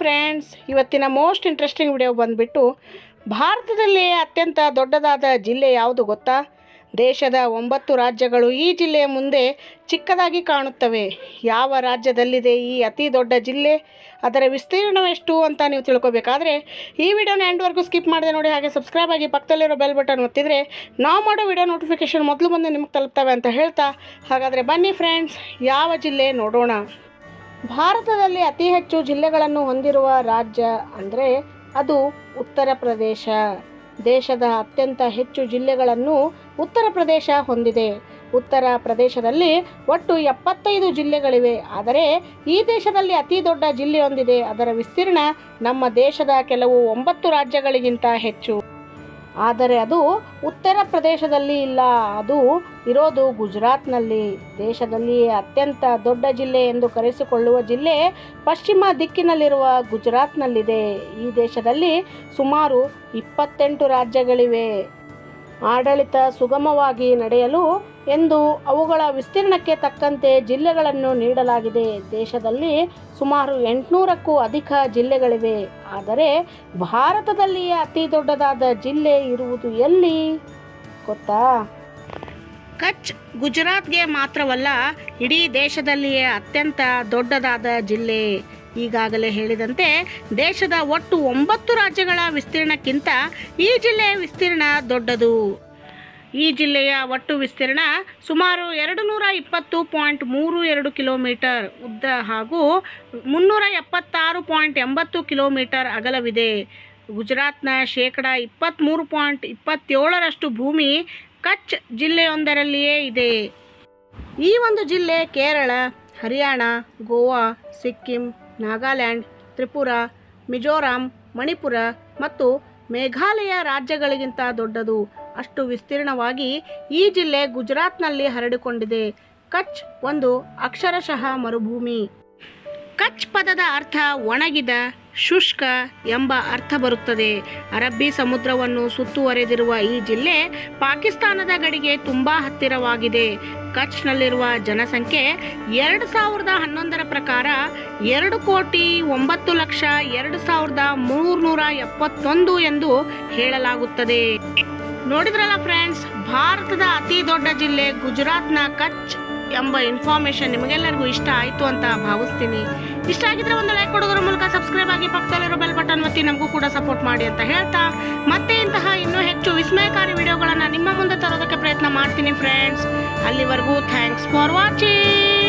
Friends ಇವತ್ತಿನ most interesting video ಬಂದುಬಿಟ್ಟು ಭಾರತದಲ್ಲಿ ಅತ್ಯಂತ ದೊಡ್ಡದಾದ ಜಿಲ್ಲೆ ಯಾವುದು ಗೊತ್ತಾ? ದೇಶದ ಒಂಬತ್ತು ರಾಜ್ಯಗಳು ಈ ಜಿಲ್ಲೆಯ ಮುಂದೆ ಚಿಕ್ಕದಾಗಿ ಕಾಣುತ್ತವೆ. ಯಾವ ರಾಜ್ಯದಲ್ಲಿದೆ ಈ ಅತಿ ದೊಡ್ಡ ಜಿಲ್ಲೆ? ಅದರ ವಿಸ್ತೀರ್ಣವೆಷ್ಟು ಅಂತ ನೀವು ತಿಳ್ಕೊಬೇಕಾದ್ರೆ, ಈ ವಿಡಿಯೋನ ಎಂಡ್ವರೆಗೂ ಸ್ಕಿಪ್ ಮಾಡಿದೆ ನೋಡಿ ಹಾಗೆ ಸಬ್ಸ್ಕ್ರೈಬ್ ಆಗಿ ಪಕ್ಕದಲ್ಲಿರೋ ಬೆಲ್ ಬಟನ್ ಒತ್ತಿದರೆ ನಾವು ಮಾಡೋ ವಿಡಿಯೋ ನೋಟಿಫಿಕೇಷನ್ ಮೊದಲು ಬಂದು ನಿಮಗೆ ತಲುಪ್ತವೆ ಅಂತ ಹೇಳ್ತಾ. ಹಾಗಾದರೆ ಬನ್ನಿ ಫ್ರೆಂಡ್ಸ್ ಯಾವ ಜಿಲ್ಲೆ ನೋಡೋಣ. ಭಾರತದಲ್ಲಿ ಅತಿ ಹೆಚ್ಚು ಜಿಲ್ಲೆಗಳನ್ನು ಹೊಂದಿರುವ ರಾಜ್ಯ ಅಂದರೆ ಅದು ಉತ್ತರ ಪ್ರದೇಶ. ದೇಶದ ಅತ್ಯಂತ ಹೆಚ್ಚು ಜಿಲ್ಲೆಗಳನ್ನು ಉತ್ತರ ಪ್ರದೇಶ ಹೊಂದಿದೆ. ಉತ್ತರ ಪ್ರದೇಶದಲ್ಲಿ ಒಟ್ಟು ಎಪ್ಪತ್ತೈದು ಜಿಲ್ಲೆಗಳಿವೆ. ಆದರೆ ಈ ದೇಶದಲ್ಲಿ ಅತಿ ದೊಡ್ಡ ಜಿಲ್ಲೆ ಹೊಂದಿದೆ ಅದರ ವಿಸ್ತೀರ್ಣ ನಮ್ಮ ದೇಶದ ಕೆಲವು ಒಂಬತ್ತು ರಾಜ್ಯಗಳಿಗಿಂತ ಹೆಚ್ಚು. ಆದರೆ ಅದು ಉತ್ತರ ಪ್ರದೇಶದಲ್ಲಿ ಇಲ್ಲ. ಅದು ಇರೋದು ಗುಜರಾತ್ನಲ್ಲಿ. ದೇಶದಲ್ಲಿಯೇ ಅತ್ಯಂತ ದೊಡ್ಡ ಜಿಲ್ಲೆ ಎಂದು ಕರೆಸಿಕೊಳ್ಳುವ ಜಿಲ್ಲೆ ಪಶ್ಚಿಮ ದಿಕ್ಕಿನಲ್ಲಿರುವ ಗುಜರಾತ್ನಲ್ಲಿದೆ. ಈ ದೇಶದಲ್ಲಿ ಸುಮಾರು ಇಪ್ಪತ್ತೆಂಟು ರಾಜ್ಯಗಳಿವೆ. ಆಡಳಿತ ಸುಗಮವಾಗಿ ನಡೆಯಲು ಎಂದು ಅವುಗಳ ವಿಸ್ತೀರ್ಣಕ್ಕೆ ತಕ್ಕಂತೆ ಜಿಲ್ಲೆಗಳನ್ನು ನೀಡಲಾಗಿದೆ. ದೇಶದಲ್ಲಿ ಸುಮಾರು ಎಂಟುನೂರಕ್ಕೂ ಅಧಿಕ ಜಿಲ್ಲೆಗಳಿವೆ. ಆದರೆ ಭಾರತದಲ್ಲಿಯೇ ಅತಿ ದೊಡ್ಡದಾದ ಜಿಲ್ಲೆ ಇರುವುದು ಎಲ್ಲಿ? ಗೊತ್ತಾ? ಕಚ್ ಗುಜರಾತ್ಗೆ ಮಾತ್ರವಲ್ಲ, ಇಡೀ ದೇಶದಲ್ಲಿಯೇ ಅತ್ಯಂತ ದೊಡ್ಡದಾದ ಜಿಲ್ಲೆ. ಈಗಾಗಲೇ ಹೇಳಿದಂತೆ ದೇಶದ ಒಟ್ಟು ಒಂಬತ್ತು ರಾಜ್ಯಗಳ ವಿಸ್ತೀರ್ಣಕ್ಕಿಂತ ಈ ಜಿಲ್ಲೆಯ ವಿಸ್ತೀರ್ಣ ದೊಡ್ಡದು. ಈ ಜಿಲ್ಲೆಯ ಒಟ್ಟು ವಿಸ್ತೀರ್ಣ ಸುಮಾರು ಎರಡು ನೂರ ಇಪ್ಪತ್ತು ಪಾಯಿಂಟ್ ಮೂರು ಎರಡು ಕಿಲೋಮೀಟರ್ ಉದ್ದ ಹಾಗೂ ಮುನ್ನೂರ ಎಪ್ಪತ್ತಾರು ಪಾಯಿಂಟ್ ಎಂಬತ್ತು ಕಿಲೋಮೀಟರ್ ಅಗಲವಿದೆ. ಗುಜರಾತ್ನ ಶೇಕಡ ಇಪ್ಪತ್ತ್ಮೂರು ಪಾಯಿಂಟ್ ಇಪ್ಪತ್ತೇಳರಷ್ಟು ಭೂಮಿ ಕಚ್ ಜಿಲ್ಲೆಯೊಂದರಲ್ಲಿಯೇ ಇದೆ. ಈ ಒಂದು ಜಿಲ್ಲೆ ಕೇರಳ, ಹರಿಯಾಣ, ಗೋವಾ, ಸಿಕ್ಕಿಂ ನಾಗಾಲ್ಯಾಂಡ್, ತ್ರಿಪುರ, ಮಿಜೋರಾಂ, ಮಣಿಪುರ ಮತ್ತು ಮೇಘಾಲಯ ರಾಜ್ಯಗಳಿಗಿಂತ ದೊಡ್ಡದು. ಅಷ್ಟು ವಿಸ್ತೀರ್ಣವಾಗಿ ಈ ಜಿಲ್ಲೆ ಗುಜರಾತ್ನಲ್ಲಿ ಹರಡಿಕೊಂಡಿದೆ. ಕಚ್ ಒಂದು ಅಕ್ಷರಶಃ ಮರುಭೂಮಿ. ಕಚ್ ಪದದ ಅರ್ಥ ಒಣಗಿದ. ಶುಷ್ಕ ಎಂಬ ಅರ್ಥ ಬರುತ್ತದೆ. ಅರಬ್ಬಿ ಸಮುದ್ರವನ್ನು ಸುತ್ತುವರೆದಿರುವ ಈ ಜಿಲ್ಲೆ ಪಾಕಿಸ್ತಾನದ ಗಡಿಗೆ ತುಂಬ ಹತ್ತಿರವಾಗಿದೆ. ಕಚ್ನಲ್ಲಿರುವ ಜನಸಂಖ್ಯೆ ಎರಡು ಸಾವಿರದ ಹನ್ನೊಂದರ ಪ್ರಕಾರ ಎರಡು ಕೋಟಿ ಒಂಬತ್ತು ಲಕ್ಷ ಎರಡು ಸಾವಿರದ ಮೂರ್ನೂರ ಎಪ್ಪತ್ತೊಂದು ಎಂದು ಹೇಳಲಾಗುತ್ತದೆ. ನೋಡಿದ್ರಲ್ಲ ಫ್ರೆಂಡ್ಸ್, ಭಾರತದ ಅತಿ ದೊಡ್ಡ ಜಿಲ್ಲೆ ಗುಜರಾತ್ನ ಕಚ್ ಎಂಬ ಇನ್ಫಾರ್ಮೇಶನ್ ನಿಮಗೆಲ್ಲರಿಗೂ ಇಷ್ಟ ಆಯಿತು ಅಂತ ಭಾವಿಸ್ತೀನಿ. ಇಷ್ಟ ಆಗಿದ್ರೆ ಒಂದು ಲೈಕ್ ಕೊಡೋದ್ರ ಮೂಲಕ ಸಬ್ಸ್ಕ್ರೈಬ್ ಆಗಿ ಪಕ್ಕದಲ್ಲಿರೋ ಬೆಲ್ ಬಟನ್ ಒತ್ತಿ ನಮಗೂ ಕೂಡ ಸಪೋರ್ಟ್ ಮಾಡಿ ಅಂತ ಹೇಳ್ತಾ. ಮತ್ತೆ ಇಂತಹ ಇನ್ನೂ ಹೆಚ್ಚು ವಿಸ್ಮಯಕಾರಿ ವಿಡಿಯೋಗಳನ್ನು ನಿಮ್ಮ ಮುಂದೆ ತರೋದಕ್ಕೆ ಪ್ರಯತ್ನ ಮಾಡ್ತೀನಿ ಫ್ರೆಂಡ್ಸ್ ಅಲ್ಲಿವರೆಗೂ ಥ್ಯಾಂಕ್ಸ್ ಫಾರ್ ವಾಚಿಂಗ್